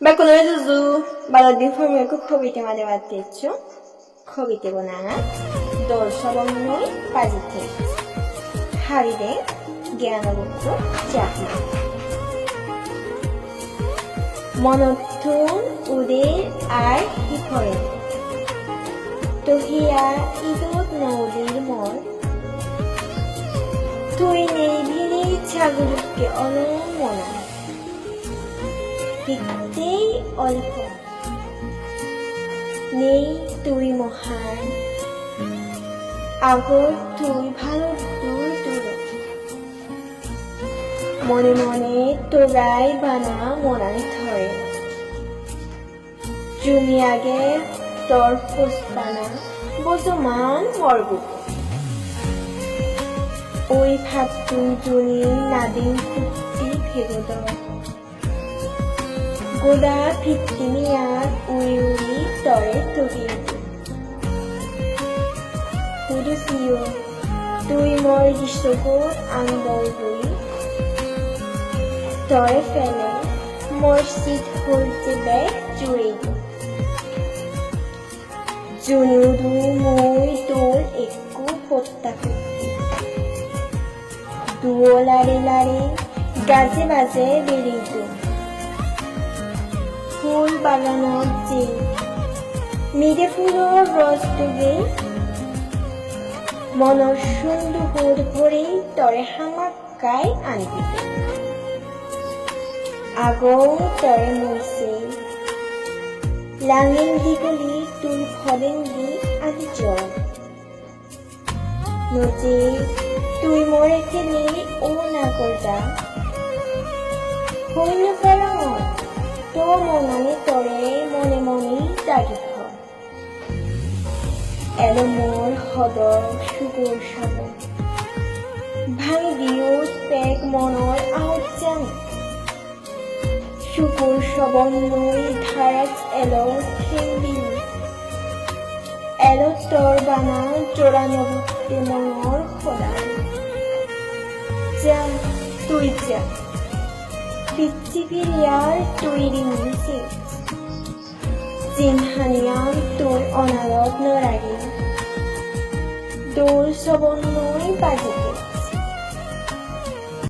Bakunorizuzu baladi formeko khobite made battecho khobite bonana দর্শবন্যই পাজিতে হারিদে জ্ঞানগুপ্ত চাকরি মনথুন উদের আর শিখরে মন তুই নেই ভিড়ে ছাগলকে অলমনা ভিত্তেই অল্প। নেই তুই মহান। আগর তুই ভালো দূর দূর মনে মনে তোরাই বানা মনাই ধরে। জুমি আগে তোর ফুসপানা বর্তমান মর্গুত ওই ভাবতুন জুনি নাদিন ফুটি ভেগত গোদা ভিত্তিনিয়ার উড়ি উড়ি তরে তবিয়ে পুরুষিও তুই মোৰ দৃশ্যবোৰ আন্দৰ গৈ তই ফেলে মোৰ চিত হ'ল যে বেগ জুৰি জুনু দুই মই তোৰ একো পত্তা ফুটি দুও ফুল বাগানত যে মিৰে ফুলৰ ৰসটোৱে মনৰ সুন্দর ভরে তরে হামাকাই আনবিতে আগৌ তরে মরছে, লাঙিন দিগলি তুই ফলেঙ্গি আদি জ্বর নজে তুই মরে খেলে ও না করদা হইল তো মনানে তরে মনে মনে দাগি এলো মোৰ সদৰ সুগৰ চাব ভাঙি দিও পেক মনৰ আহত যান সুকুৰ শ্ৰৱণ নৈ ধাৰাত এলো খেলি এলো তোর বানা চৌরানব্বই মনৰ সদায় যা তুই যা। পৃথিবীর তৈরি নিয়েছে চিনহানিয়ান তোর অনারত নরাগে দোল সবন্নই বাজিতে